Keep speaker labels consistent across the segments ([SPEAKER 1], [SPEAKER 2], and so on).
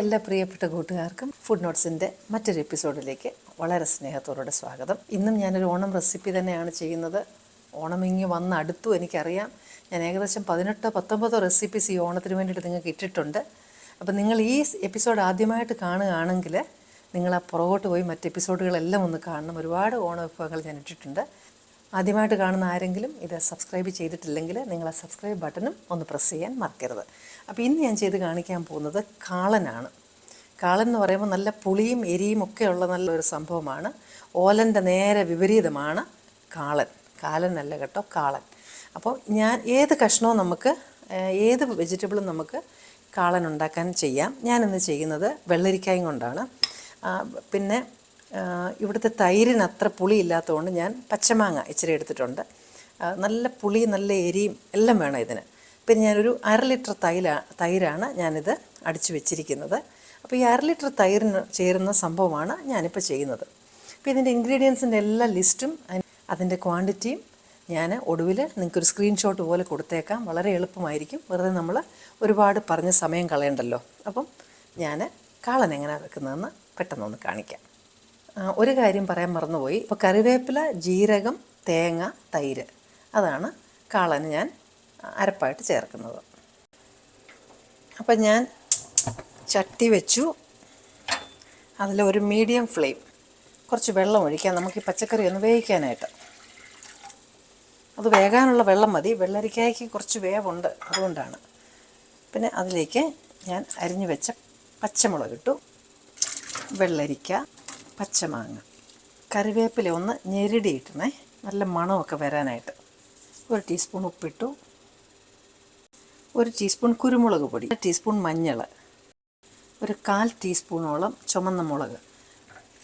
[SPEAKER 1] എല്ലാ പ്രിയപ്പെട്ട കൂട്ടുകാർക്കും ഫുഡ് നോട്ട്സിന്റെ മറ്റൊരു എപ്പിസോഡിലേക്ക് വളരെ സ്നേഹത്തോടെ സ്വാഗതം. ഇന്നും ഞാനൊരു ഓണം റെസിപ്പി തന്നെയാണ് ചെയ്യുന്നത്. ഓണം ഇങ്ങി വന്ന് അടുത്തു എനിക്കറിയാം. ഞാൻ ഏകദേശം പതിനെട്ടോ പത്തൊമ്പതോ റെസിപ്പീസ് ഈ ഓണത്തിന് വേണ്ടിയിട്ട് നിങ്ങൾക്ക് ഇട്ടിട്ടുണ്ട്. അപ്പം നിങ്ങൾ ഈ എപ്പിസോഡ് ആദ്യമായിട്ട് കാണുകയാണെങ്കിൽ നിങ്ങൾ ആ പുറകോട്ട് പോയി മറ്റ് എപ്പിസോഡുകളെല്ലാം ഒന്ന് കാണണം. ഒരുപാട് ഓണ വിഭവങ്ങൾ ഞാൻ ഇട്ടിട്ടുണ്ട്. ആദ്യമായിട്ട് കാണുന്ന ആരെങ്കിലും ഇത് സബ്സ്ക്രൈബ് ചെയ്തിട്ടില്ലെങ്കിൽ നിങ്ങൾ ആ സബ്സ്ക്രൈബ് ബട്ടണും ഒന്ന് പ്രസ് ചെയ്യാൻ മറക്കരുത്. അപ്പോൾ ഇന്ന് ഞാൻ ചെയ്ത് കാണിക്കാൻ പോകുന്നത് കാളനാണ്. കാളൻ എന്ന് പറയുമ്പോൾ നല്ല പുളിയും എരിയും ഒക്കെ ഉള്ള നല്ലൊരു സംഭവമാണ്. ഓലന്റെ നേരെ വിപരീതമാണ് കാളൻ. കാലനല്ല കേട്ടോ കാളൻ. അപ്പോൾ ഞാൻ ഏത് കഷ്ണവും നമുക്ക് ഏത് വെജിറ്റബിളും നമുക്ക് കാളൻ ഉണ്ടാക്കാൻ ചെയ്യാം. ഞാനിന്ന് ചെയ്യുന്നത് വെള്ളരിക്കായും കൊണ്ടാണ്. പിന്നെ ഇവിടുത്തെ തൈരിന് അത്ര പുളി ഇല്ലാത്തതുകൊണ്ട് ഞാൻ പച്ചമാങ്ങ ഇച്ചിരി എടുത്തിട്ടുണ്ട്. നല്ല പുളി നല്ല എരിയും എല്ലാം വേണം ഇതിന്. പിന്നെ ഞാനൊരു അര ലിറ്റർ തൈല തൈരാണ് ഞാനിത് അടിച്ചു വെച്ചിരിക്കുന്നത്. അപ്പോൾ ഈ അര ലിറ്റർ തൈരിന് ചേരുന്ന സംഭവമാണ് ഞാനിപ്പോൾ ചെയ്യുന്നത്. അപ്പോൾ ഇതിന്റെ ഇൻഗ്രീഡിയൻസിന്റെ എല്ലാ ലിസ്റ്റും അതിന്റെ ക്വാണ്ടിറ്റിയും ഞാൻ ഒടുവിൽ നിങ്ങൾക്കൊരു സ്ക്രീൻഷോട്ട് പോലെ കൊടുത്തേക്കാം. വളരെ എളുപ്പമായിരിക്കും. വെറുതെ നമ്മൾ ഒരുപാട് പറഞ്ഞ് സമയം കളയണ്ടല്ലോ. അപ്പം ഞാൻ കാളൻ എങ്ങനെയാണ് വെക്കുന്നതെന്ന് പെട്ടെന്നൊന്ന് കാണിക്കാം. ഒരു കാര്യം പറയാൻ മറന്നുപോയി. ഇപ്പോൾ കറിവേപ്പില ജീരകം തേങ്ങ തൈര്. അതാണ് കാളന് ഞാൻ അരപ്പായിട്ട് ചേർക്കുന്നത്. അപ്പം ഞാൻ ചട്ടി വെച്ചു. അതിൽ ഒരു മീഡിയം ഫ്ലെയിം. കുറച്ച് വെള്ളം ഒഴിക്കാം. നമുക്ക് ഈ പച്ചക്കറി ഒന്ന് വേവിക്കാനായിട്ട്. അത് വേകാനുള്ള വെള്ളം മതി. വെള്ളരിക്കായ്ക്ക് കുറച്ച് വേവുണ്ട് അതുകൊണ്ടാണ്. പിന്നെ അതിലേക്ക് ഞാൻ അരിഞ്ഞു വെച്ച പച്ചമുളക് ഇട്ടു വെള്ളരിക്ക. പച്ചമാങ്ങ. കറിവേപ്പില ഒന്ന് ഞെരടിയിട്ടണേ. നല്ല മണമൊക്കെ വരാനായിട്ട്. ഒരു ടീസ്പൂൺ ഉപ്പിട്ടു. ഒരു ടീസ്പൂൺ കുരുമുളക് പൊടി. ടീസ്പൂൺ മഞ്ഞൾ ഒരു കാൽ ടീസ്പൂണോളം ചുമന്ന മുളക്.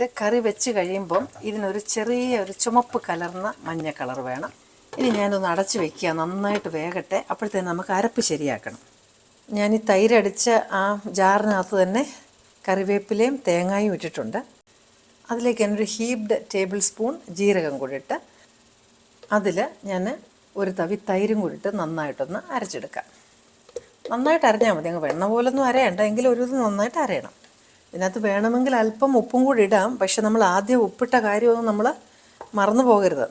[SPEAKER 1] ഇത് കറി വെച്ച് കഴിയുമ്പം ഇതിനൊരു ചെറിയ ഒരു ചുമപ്പ് കലർന്ന മഞ്ഞ കളർ വേണം. ഇനി ഞാനൊന്ന് അടച്ച് വെക്കുക. നന്നായിട്ട് വേകട്ടെ. അപ്പോഴത്തേന് നമുക്ക് അരപ്പ് ശരിയാക്കണം. ഞാൻ ഈ തൈരടിച്ച ആ ജാറിനകത്ത് തന്നെ കറിവേപ്പിലയും തേങ്ങായും ഇട്ടിട്ടുണ്ട്. അതിലേക്ക് ഞാനൊരു ഹീപ്ഡ് ടേബിൾ സ്പൂൺ ജീരകം കൂടിയിട്ട് അതിൽ ഞാൻ ഒരു തവി തൈരും കൂടിയിട്ട് നന്നായിട്ടൊന്ന് അരച്ചെടുക്കാം. നന്നായിട്ട് അരഞ്ഞാൽ മതി. അങ്ങ് വെണ്ണ പോലൊന്നും അരയണ്ട. എങ്കിലും ഒരു ഇത് നന്നായിട്ട് അരയണം. ഇതിനകത്ത് വേണമെങ്കിൽ അല്പം ഉപ്പും കൂടി ഇടാം. പക്ഷെ നമ്മൾ ആദ്യം ഉപ്പിട്ട കാര്യമൊന്നും നമ്മൾ മറന്നു പോകരുത്.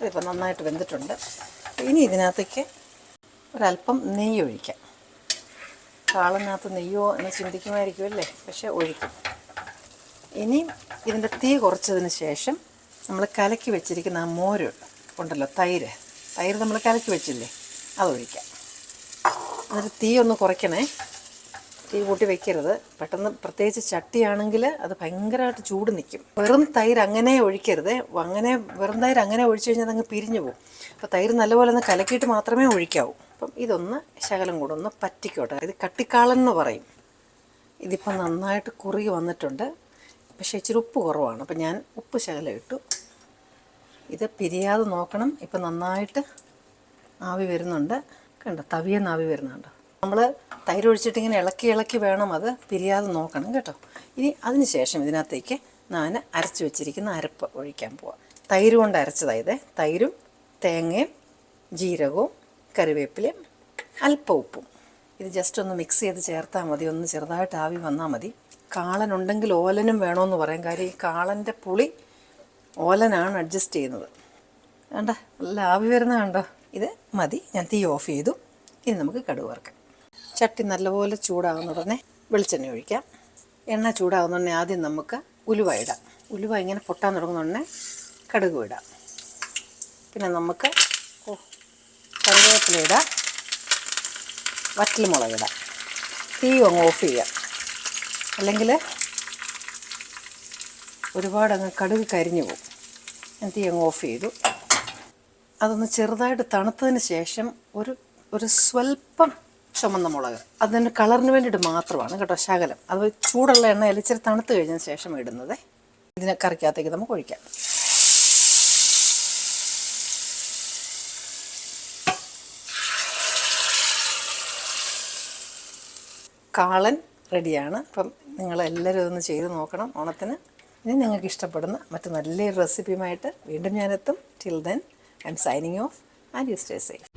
[SPEAKER 1] ഇതിപ്പോൾ നന്നായിട്ട് വെന്തിട്ടുണ്ട്. ഇനി ഇതിനകത്തേക്ക് ഒരല്പം നെയ്യ് ഒഴിക്കാം കാളനകത്ത് നെയ്യോ എന്ന് ചിന്തിക്കുമായിരിക്കുമല്ലേ? പക്ഷെ ഒഴിക്കും. ഇനി ഇതിന്റെ തീ കുറച്ചതിന് ശേഷം നമ്മൾ കലക്കി വെച്ചിരിക്കുന്ന ആ മോര് ഉണ്ടല്ലോ തൈര്. തൈര് നമ്മൾ കലക്കി വെച്ചില്ലേ അതൊഴിക്കാം എന്നിട്ട് തീ ഒന്ന് കുറയ്ക്കണേ. തീ കൂട്ടി വെക്കരുത്. പെട്ടെന്ന് പ്രത്യേകിച്ച് ചട്ടിയാണെങ്കിൽ അത് ഭയങ്കരമായിട്ട് ചൂട് നിൽക്കും. വെറും തൈര് അങ്ങനെ ഒഴിക്കരുത്. അങ്ങനെ വെറും തൈര് അങ്ങനെ ഒഴിച്ചു കഴിഞ്ഞാൽ അതങ്ങ് പിരിഞ്ഞു പോകും. അപ്പോൾ തൈര് നല്ലപോലെ ഒന്ന് കലക്കിയിട്ട് മാത്രമേ ഒഴിക്കാവൂ. അപ്പം ഇതൊന്ന് ശകലം കൂടെ ഒന്ന് പറ്റിക്കോട്ടെ. ഇത് കട്ടിക്കാളൻ എന്ന് പറയും. ഇതിപ്പോൾ നന്നായിട്ട് കുറുകി വന്നിട്ടുണ്ട്. പക്ഷേ ഇച്ചിരി ഉപ്പ് കുറവാണ്. അപ്പം ഞാൻ ഉപ്പ് ശകലം ഇട്ടു. ഇത് പിരിയാതെ നോക്കണം. ഇപ്പം നന്നായിട്ട് ആവി വരുന്നുണ്ട്. കണ്ടോ? തവിയെന്ന് ആവി വരുന്നുണ്ട്. നമ്മൾ തൈര് ഒഴിച്ചിട്ട് ഇങ്ങനെ ഇളക്കി ഇളക്കി വേണം അത് പിരിയാതെ നോക്കണം കേട്ടോ. ഇനി അതിന് ശേഷം ഇതിനകത്തേക്ക് ഞാൻ അരച്ച് വെച്ചിരിക്കുന്ന അരപ്പ് ഒഴിക്കാൻ പോവാം. തൈര് കൊണ്ട് അരച്ചതായത് തൈരും തേങ്ങയും ജീരകവും കറിവേപ്പിലയും അല്പ ഉപ്പും. ഇത് ജസ്റ്റ് ഒന്ന് മിക്സ് ചെയ്ത് ചേർത്താൽ മതി. ഒന്ന് ചെറുതായിട്ട് ആവി വന്നാൽ മതി. കാളനുണ്ടെങ്കിൽ ഓലനും വേണമെന്ന് പറയാം. കാര്യം ഈ കാളന്റെ പുളി ഓലനാണ് അഡ്ജസ്റ്റ് ചെയ്യുന്നത്. വേണ്ട നല്ല ആവി വരുന്ന കണ്ടോ? ഇത് മതി. ഞാൻ തീ ഓഫ് ചെയ്തു. ഇനി നമുക്ക് കടുക് വറക്കാം. ചട്ടി നല്ലപോലെ ചൂടാകുന്ന ഉടനെ വെളിച്ചെണ്ണ ഒഴിക്കാം. എണ്ണ ചൂടാകുന്ന ഉടനെ ആദ്യം നമുക്ക് ഉലുവ ഇടാം. ഉലുവ ഇങ്ങനെ പൊട്ടാൻ തുടങ്ങുന്ന ഉടനെ കടുക് ഇടാം. പിന്നെ നമുക്ക് ഓ കറിവേപ്പില ഇടാം. വറ്റൽമുളക് ഇടാം. തീ അങ്ങ് ഓഫ് ചെയ്യാം. അല്ലെങ്കിൽ ഒരുപാട് അങ്ങ് കടുക് കരിഞ്ഞു പോകും. ഞാൻ തീ അങ്ങ് ഓഫ് ചെയ്തു. അതൊന്ന് ചെറുതായിട്ട് തണുത്തതിന് ശേഷം ഒരു ഒരു സ്വല്പം ചുമന്ന മുളക്. അതിന്റെ കളറിന് വേണ്ടിയിട്ട് മാത്രമാണ് കേട്ടോ ശകലം. അത് ചൂടുള്ള എണ്ണ ഇച്ചിരി തണുത്ത് കഴിഞ്ഞതിന് ശേഷം ഇടുന്നത്. ഇതിനെ കറിക്കകത്തേക്ക് നമുക്ക് ഒഴിക്കാം. കാളൻ റെഡിയാണ്. അപ്പം നിങ്ങളെല്ലാവരും ഇതൊന്ന് ചെയ്ത് നോക്കണം ഓണത്തിന്. ഇനി നിങ്ങൾക്ക് ഇഷ്ടപ്പെടുന്ന മറ്റു നല്ലൊരു റെസിപ്പിയുമായിട്ട് വീണ്ടും ഞാനെത്തും. Till then I'm signing off and you stay safe